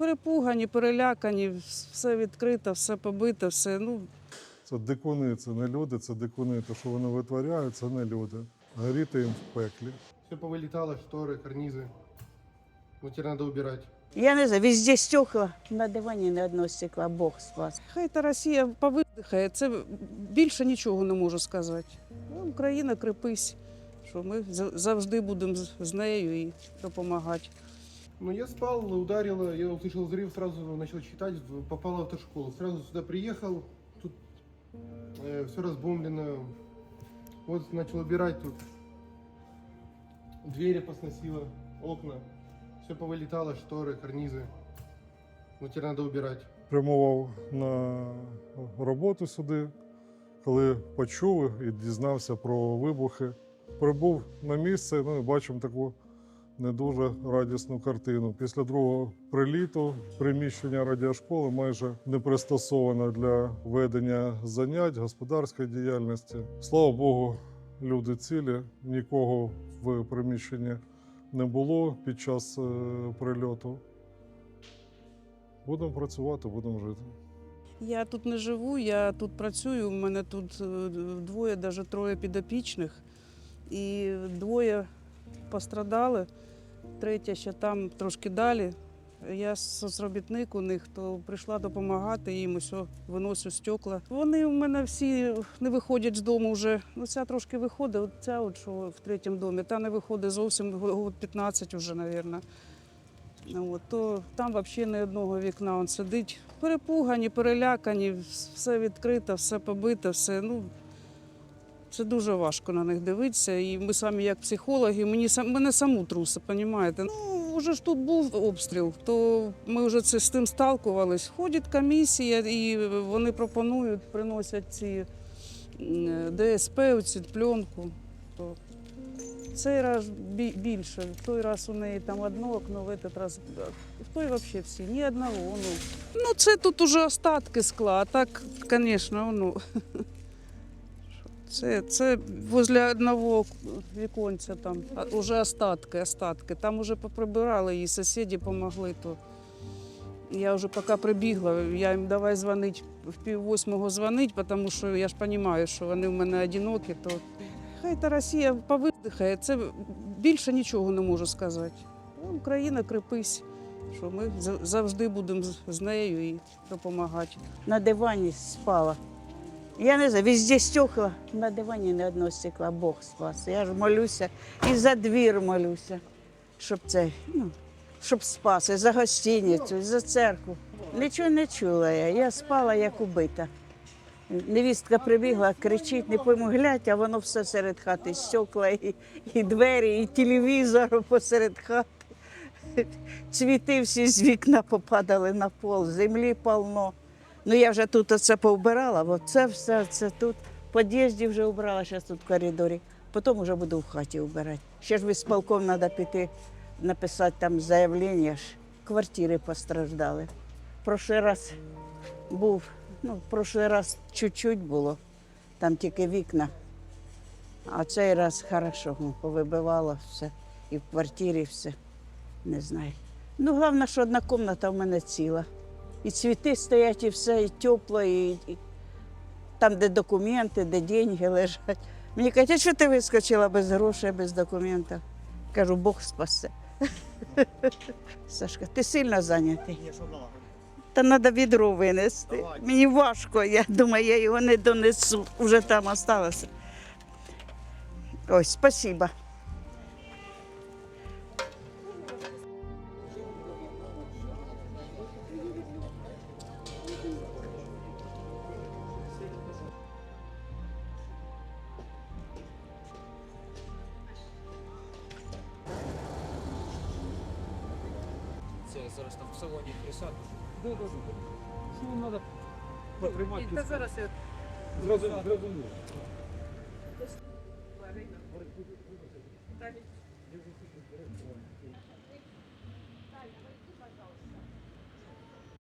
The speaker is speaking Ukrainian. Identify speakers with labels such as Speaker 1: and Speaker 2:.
Speaker 1: Перепугані, перелякані, все відкрито, все побито, все. Ну,
Speaker 2: Це дикуни, це не люди, це дикуни. Те, що вони витворяють, це не люди. Горіти їм в пеклі.
Speaker 3: Все повылетало, шторы, карнизы. Вот теперь надо убирать.
Speaker 4: Я не знаю, везде стекла, на дивані не одного стекла, Бог спас.
Speaker 1: хай та Росія повидихає. Це більше нічого не можу сказати. Ну, Україна крепись, що ми за- завжди будемо з- з нею і допомагати.
Speaker 3: Ну, я спал, ударило, я услышал взрыв, сразу начал читать, в- попал в автошколу. Сразу сюда приехал, тут все разбомблено. Вот начал убирать тут. Двери посносило, окна. Все повылетало, шторы, карнизы. Вот теперь надо убирать.
Speaker 2: Прямував на роботу сюди, коли почув і дізнався про вибухи. Прибув на місце, ну і бачимо таку не дуже радісну картину. Після другого приліту приміщення радіошколи майже не пристосоване для ведення занять, господарської діяльності. Слава Богу, люди цілі, нікого в приміщенні не було під час е, прильоту. Будемо працювати, будемо жити.
Speaker 1: Я тут не живу, я тут працюю. У мене тут е, двоє, навіть троє підопічних. І двоє пострадали, третя ще там трошки далі. Я соцробітник у них, то прийшла допомагати їм усе виносю стекла. Вони у мене всі не виходять з дому вже. Ну, ця трошки виходить, от ця, от, що в третьому домі, та не виходить зовсім, год 15 вже, мабуть. От, то там взагалі не одного вікна он сидить. Перепугані, перелякані, все відкрито, все побито, все. Ну, це дуже важко на них дивитися. І ми самі, як психологи, мені мене саму труси, розумієте? Ну, вже ж тут був обстріл, то ми вже це з тим сталкувались. Ходить комісія, і вони пропонують, приносять ці ДСП, оці пленку. То цей раз більше. В той раз у неї там одно окно, в этот раз в той взагалі всі, ні одного. Ну, ну це тут уже остатки скла, а так, звісно, ну. Це, це возле одного віконця там а, уже остатки, остатки. Там уже поприбирали і сусіди допомогли. То я вже поки прибігла, я їм давай дзвонити в пів восьмого дзвонити, тому що я ж розумію, що вони в мене одинокі, то хай та Росія повидихає. Це більше нічого не можу сказати. Україна крепись, що ми завжди будемо з нею і допомагати.
Speaker 4: На дивані спала. Я не знаю, везде стекла, на дивані не одного стекла, Бог спас. Я ж молюся і за двір молюся, щоб це, ну, щоб спас, і за гостиницю, і за церкву. Нічого не чула я. Я спала як убита. Невістка прибігла, кричить, не пойму, глядь, а воно все серед хати, стекла, і, і двері, і телевізор посеред хати. Цвіти всі з вікна попадали на пол, землі полно. Ну я вже тут оце повбирала, бо це все це тут. В під'їзді вже вбрала, зараз тут в коридорі. Потім вже буду в хаті вбирати. Ще ж висполком треба піти написати там заявлення, ж квартири постраждали. Прошлий раз був, ну, прошлий раз чуть-чуть було, там тільки вікна. А цей раз хорошо, повибивало все. І в квартирі все. Не знаю. Ну, головне, що одна кімната в мене ціла. І цвіти стоять, і все, і тепло, і, і там, де документи, де деньги лежать. Мені кажуть, а що ти вискочила без грошей, без документів? Кажу, Бог спасе. Сашка, ти сильно зайнятий? Та треба відро винести. Мені важко, я думаю, я його не донесу. Уже там осталося. Ой, спасибо.
Speaker 5: Це зараз там в салоні присаду. Да, да, да. Що вам треба потримати?
Speaker 1: Та зараз я
Speaker 5: Зрозуміло. Зрозуміло.